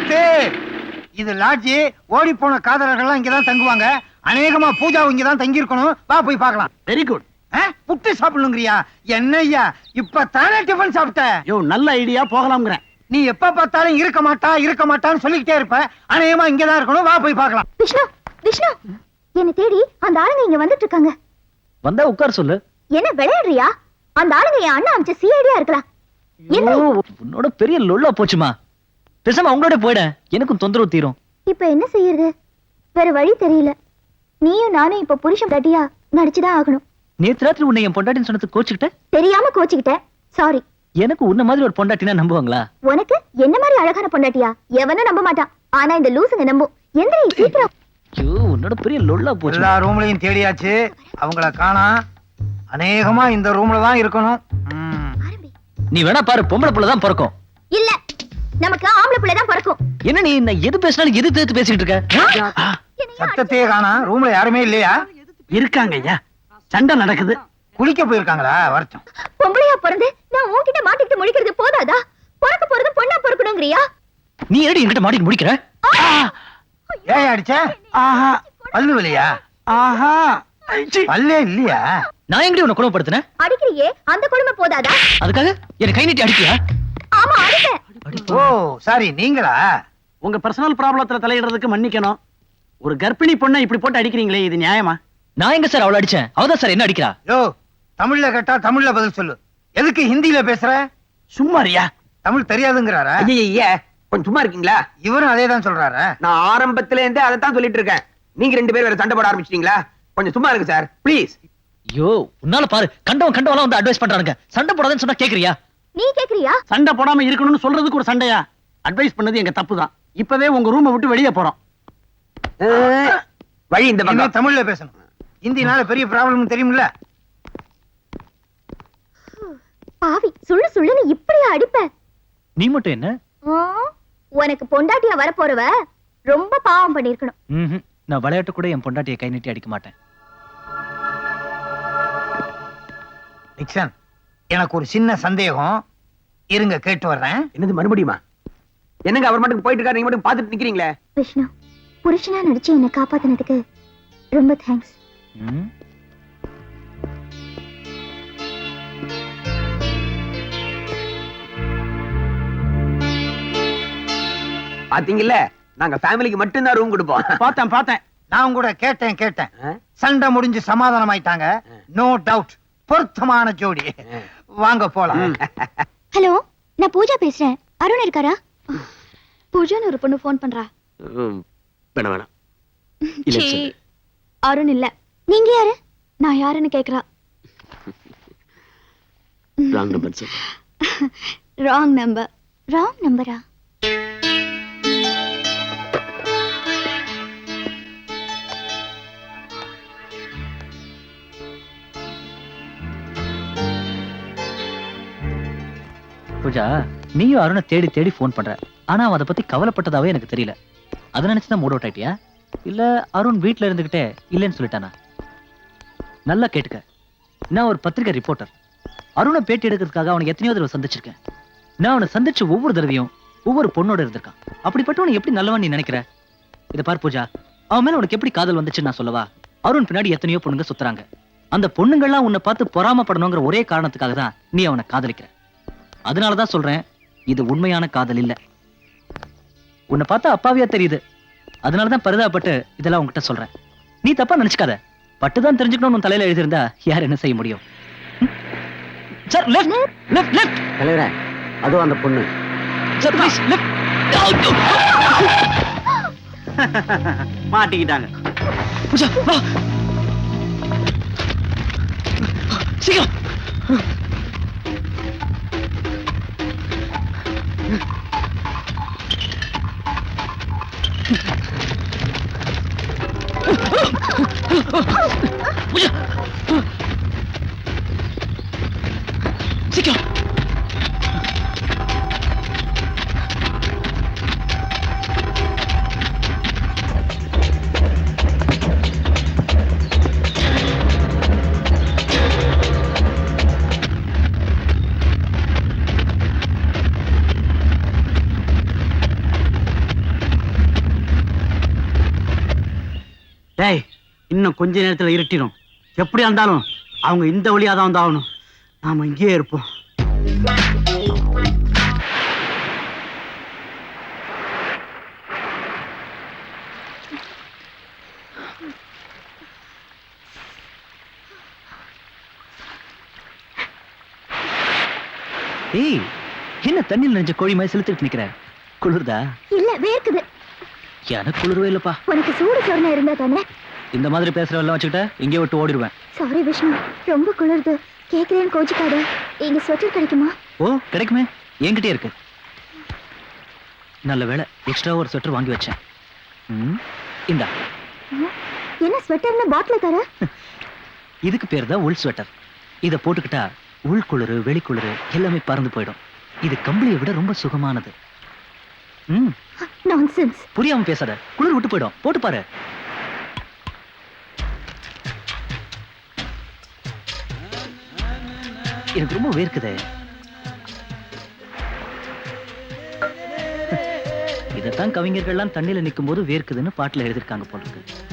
நிறுத்து இது லாட்ஜி ஓடி போன காதலர்கள்லாம் இங்கதான் தங்குவாங்க. அநேகமா பூஜா இங்கதான் தங்கி இருக்கணும் வா போய் பார்க்கலாம். Very good? புட்டு சாப்பிடணுங்கிறியா? என்னய்யா இப்ப தானே டிஃபன் சாப்பிட்ட? யோ நல்ல ஐடியா போகலாம்ங்கிறேன். நீ எப்ப பார்த்தாலும் இருக்க மாட்டா இருக்க மாட்டான்னு சொல்லிக்கிட்டே இருப்ப. அநேகமா இங்கதான் இருக்கணும். வா போய் பார்க்கலாம். விஷ்ணு விஷ்ணு என்ன தேடி அந்த ஆளுங்க இங்க வந்துட்டு இருக்காங்க வந்தா உட்கார சொல்லு. என்ன விளையாடுறியா? அந்த ஆளுங்க என் அண்ணன் அமைச்ச சிஐடியா இருக்கலாம். என்ன? உன்னோட பெரிய லொல்லா போச்சுமா? பேசாம அவங்களோட போயிட. எனக்கும் தொந்தரவு தீரும். இப்ப என்ன செய்யறது? வேற வழி தெரியல. நீயும் நானும் இப்ப புருஷன் கட்டியா நடிச்சுதான் ஆகணும். நேத்து ராத்திரி உன்னை என் பொண்டாட்டின்னு சொன்னது கோச்சுக்கிட்ட? தெரியாம கோச்சுக்கிட்டேன் சாரி எனக்கு உன்ன மாதிரி ஒரு பொண்டாட்டினா நம்புவாங்களா? உனக்கு என்ன மாதிரி அழகான பொண்டாட்டியா? எவனும் நம்ப மாட்டான். ஆனா இந்த லூசுங்க நம்பும். எந்திரி சீக்கிரம். ஐயோ உன்னோட பெரிய லொல்லா போச்சு. எல்லா ரூம்லயும் தேடியாச்சு. அவங்கள காணா. அநேகமா இந்த ரூம்ல தான் இருக்கணும். ம். ஆரம்பி. நீ வேணா பாரு பொம்பளை புள்ள தான் பிறக்கும். நமக்கு ஆம்பளை பிள்ளை தான் பிறக்கும். என்ன நீ நான் எது பேசினாலும் எது தேத்து பேசிட்டு இருக்க? சத்தத்தையே காணா ரூம்ல யாருமே இல்லையா? இருக்காங்க ஐயா. சண்டை நடக்குது. குளிக்க போயிருக்காங்களா? வரட்டும் பொம்பளையா பிறந்து நான் உன்கிட்ட மாட்டிக்கிட்டு முடிக்கிறது போதாதா? பிறக்க போறது பொண்ணா பிறக்கணுங்கிறியா? நீ என்னடி என்கிட்ட மாட்டிட்டு முடிக்கிற ஏன் அடிச்ச? ஆஹா. பல்லு வலியா? ஆஹா. பல்லே இல்லையா? நான் எங்கடி உன்னை குணப்படுத்தினேன் அடிக்கிறியே? அந்த கொடுமை போதாதா? அதுக்காக எனக்கு கை நீட்டி அடிக்கியா? ஆமா அடிப்பேன். ஓ சாரி நீங்களா? உங்க பர்சனல் ப்ராப்ளத்துல தலையிடுறதுக்கு மன்னிக்கணும். ஒரு கர்ப்பிணி பொண்ணை இப்படி போட்டு அடிக்கிறீங்களே இது நியாயமா? நான் எங்க சார் அவளை அடிச்சேன்? அவதான் சார் என்ன அடிக்கிறா? யோ தமிழ்ல கேட்டா தமிழ்ல பதில் சொல்லு. எதுக்கு ஹிந்தில பேசுற? சும்மாரியா தமிழ் தெரியாதுங்கிறாரா? ஐயா கொஞ்சம் சும்மா இருக்கீங்களா? இவரும் அதே தான் சொல்றாரா? நான் ஆரம்பத்துல இருந்தே அதை தான் சொல்லிட்டு இருக்கேன் நீங்க ரெண்டு பேரும் வேற சண்டை போட ஆரம்பிச்சிட்டீங்களா? கொஞ்சம் சும்மா இருங்க சார் ப்ளீஸ் ஐயோ உன்னால பாரு கண்டவன் கண்டவெல்லாம் வந்து அட்வைஸ் பண்றானுங்க. சண்டை போடாதன்னு சொன்னா கேக்குறியா? நீ கேக்குறியா? சண்டை போடாம இருக்கணும்னு சொல்றதுக்கு ஒரு சண்டையா? அட்வைஸ் பண்ணது எங்க தப்பு தான் இப்பவே உங்க ரூமை விட்டு வெளியே போறோம். வழி இந்த பக்கம். தமிழ்ல பேசணும். ஹிந்தினால பெரிய ப்ராப்ளம் தெரியுமில்ல பாவி சுள்ளு சுள்ளுன்னு இப்படியா அடிப்ப? நீ மட்டும் என்ன? உனக்கு பொண்டாட்டியா வரப்போறவ ரொம்ப பாவம் பண்ணிருக்கணும். நான் விளையாட்டு கூட என் பொண்டாட்டியை கை நீட்டி அடிக்க மாட்டேன். நிக்சன் எனக்கு ஒரு சின்ன சந்தேகம். இருங்க கேட்டு வர்றேன். என்னது மறுபடியுமா? என்னங்க அவர் மட்டும் போயிட்டு இருக்காரு நீங்க மட்டும் பாத்துட்டு நிக்கிறீங்களே? விஷ்ணு புருஷனா நடிச்சு என்னை காப்பாத்தினதுக்கு ரொம்ப தேங்க்ஸ். பாத்தீங்கல்ல நாங்க ஃபேமிலிக்கு மட்டும்தான் ரூம் கொடுப்போம். பார்த்தேன் பார்த்தேன். நான் கூட கேட்டேன் கேட்டேன்? சண்டை முடிஞ்சு சமாதானம் ஆயிட்டாங்க நோ டவுட் பொருத்தமான ஜோடி. வாங்க போலாம். ஹலோ நான் பூஜா பேசுறேன். அருண் இருக்காரா? பூஜான்னு ஒரு பொண்ணு ஃபோன் பண்றா. வேணாம் வேணாம். சீ, அருண் இல்ல. நீங்க யாரு? நான் யாருன்னு கேக்குறா. Wrong number wrong number wrong நம்பரா பூஜா நீயும் அருணை தேடி தேடி ஃபோன் பண்ற. ஆனா அவன் அதை பத்தி கவலைப்பட்டதாவே எனக்கு தெரியல. அதை நினைச்சுதான் மூட் அவுட் ஆயிட்டியா? இல்ல அருண் வீட்டுல இருந்துகிட்டே இல்லைன்னு சொல்லிட்டானா? நல்லா கேட்டுக்க. நான் ஒரு பத்திரிக்கை ரிப்போர்ட்டர் அருணை பேட்டி எடுக்கிறதுக்காக அவனுக்கு எத்தனையோ தடவை சந்திச்சிருக்கேன். நான் அவனை சந்திச்சு ஒவ்வொரு தடவையும் ஒவ்வொரு பொண்ணோட இருந்திருக்கான். அப்படிப்பட்டவனை எப்படி நல்லவன் நீ நினைக்கிற? இதை பார் பூஜா அவன் மேல உனக்கு எப்படி காதல் வந்துச்சுன்னு நான் சொல்லவா? அருண் பின்னாடி எத்தனையோ பொண்ணுங்க சுத்துறாங்க. அந்த பொண்ணுங்கள்லாம் உன்னை பார்த்து பொறாமப்படணுங்கிற ஒரே காரணத்துக்காக தான் நீ அவனை காதலிக்கிற. அதனாலதான் சொல்றேன் இது உண்மையான காதல் இல்ல. உன்னை பார்த்தா அப்பாவியா தெரியுது. அதனாலதான் பரிதாபப்பட்டு இதெல்லாம் உன்கிட்ட சொல்றேன். நீ தப்பா நினைச்சுக்காத. பட்டுதான் தெரிஞ்சுக்கணும் உன் தலையில எழுதியிருந்தா யார் என்ன செய்ய முடியும்? சார் லெஃப்ட் லெஃப்ட் லெஃப்ட் தலைவரே அதுவும் அந்த பொண்ணு. சார் ப்ளீஸ் லெஃப்ட் மாட்டிக்கிட்டாங்க. சீக்கிரம். பூஜா சீக்கிரம் இன்னும் கொஞ்ச நேரத்துல இருட்டிடும். எப்படியா இருந்தாலும் அவங்க இந்த வழியா தான் வந்தாகணும் நாம இங்கேயே இருப்போம். ஏய் என்ன தண்ணியில் நினைச்ச கோழி மாதிரி செலுத்திட்டு நிக்கிற? குளிர்தா? இல்ல வேர்க்குது. எனக்கு குளிர்வே இல்லப்பா. உனக்கு சூடு சொரணை இருந்தா தானே? இந்த மாதிரி பேசுறவெல்லாம் வச்சுக்கிட்ட இங்கே விட்டு ஓடிடுவேன். சாரி விஷ்ணு ரொம்ப குளிருது. கேக்குறேன்னு கோச்சிக்காத. இங்க ஸ்வெட்டர் கிடைக்குமா? ஓ கிடைக்குமே. என்கிட்டயே இருக்கு. நல்ல வேளை எக்ஸ்ட்ரா ஒரு ஸ்வெட்டர் வாங்கி வச்சேன். ம், இந்தா. என்ன ஸ்வெட்டர்னு பாட்டில் தர? இதுக்கு பேர் தான் உள் ஸ்வெட்டர் இதை போட்டுக்கிட்டா உள்குளிரு வெளிக்குளிரு எல்லாமே பறந்து போயிடும். இது கம்பளியை விட ரொம்ப சுகமானது. ம். நான்சென்ஸ் புரியாம பேசாத. குளிர் விட்டு போயிடும். போட்டு பாரு. எனக்கு ரொம்ப வேர்க்குதே. இதைத்தான் கவிஞர்கள்லாம் தண்ணியில் நிக்கும் போது வேர்க்குதுன்னு பாட்டில் எழுதியிருக்காங்க போல இருக்கு.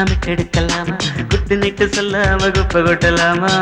நமக்கு எடுக்கலாமா? குத்து நிட்டு சொல்ல குப்பை கொட்டலாமா?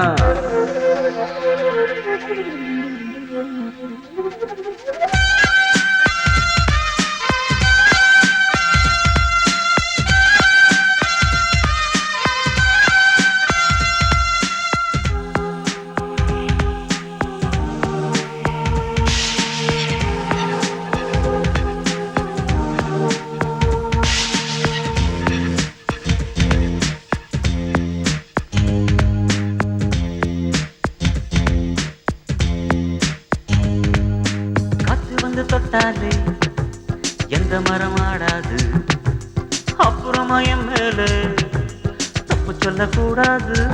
சொல்லக்கூடாது.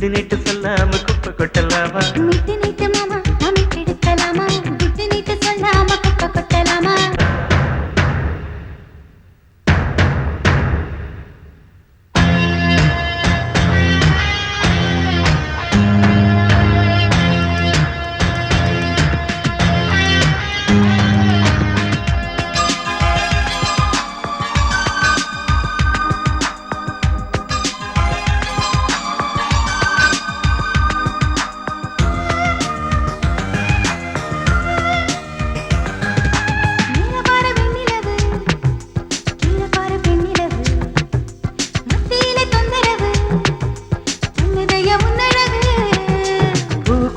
எடுக்கலாமா சொல்லாம குப்பை கொட்டலாமா?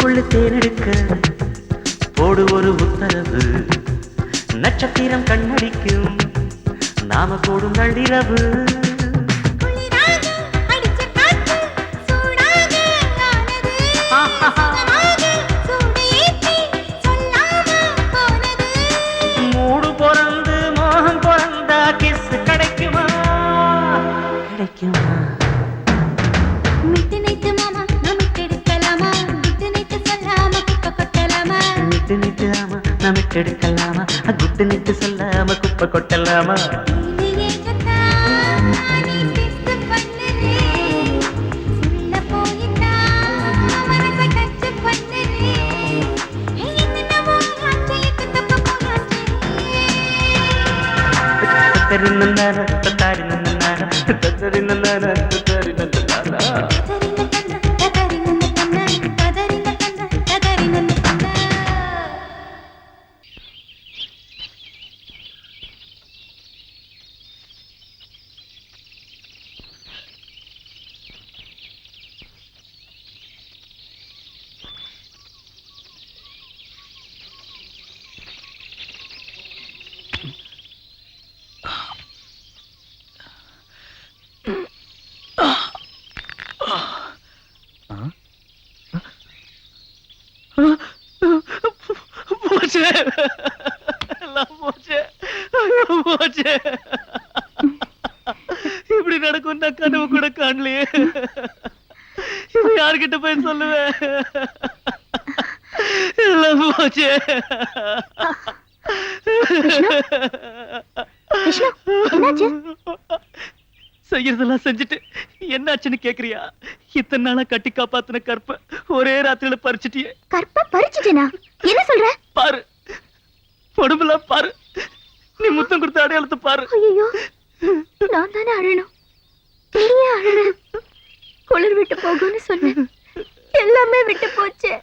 பூக்குள்ள தேனெடுக்க போடு ஒரு உத்தரவு. நட்சத்திரம் கண்ணடிக்கும் நாம போடும் நள்ளிரவு. எடுக்கலாமா குட்டு நிட்டு சொல்லாம குப்பை கொட்டலாமா? தத்தரி நன்னார தத்தாரி நன்னார தத்தரி போச்சு எல்லாம் போச்சு ஐயோ, போச்சு இப்படி நடக்கும் நான் கனவு கூட காணலையே. இது யார்கிட்ட போய் சொல்லுவேன்? எல்லாம் போச்சு செய்யறதெல்லாம் செஞ்சுட்டு என்னாச்சுன்னு கேக்குறியா? இத்தனை நாளா கட்டி காப்பாத்தின கற்ப ஒரே ராத்திரியில பறிச்சிட்டியே. கற்ப பறிச்சுட்டேனா? என்ன சொல்ற? பாரு. உடம்புலாம் பாரு. நீ முத்தம் கொடுத்த அடையாளத்தை பாரு. ஐயோ நான் தானே அழணும். நீயே அழற குளிர் விட்டு போகும்னு சொன்னேன். எல்லாமே விட்டு போச்சு.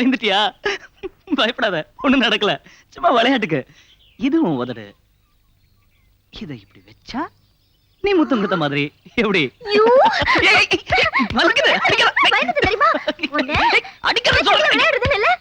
பயந்துட்டியா பயப்படாத ஒண்ணும் நடக்கல சும்மா விளையாட்டுக்கு இதுவும் உதடு இதை இப்படி வச்சா நீ முத்தம் கொடுத்த மாதிரி எப்படி. பயந்துட்டு தெரியுமா உன்னை அடிக்காத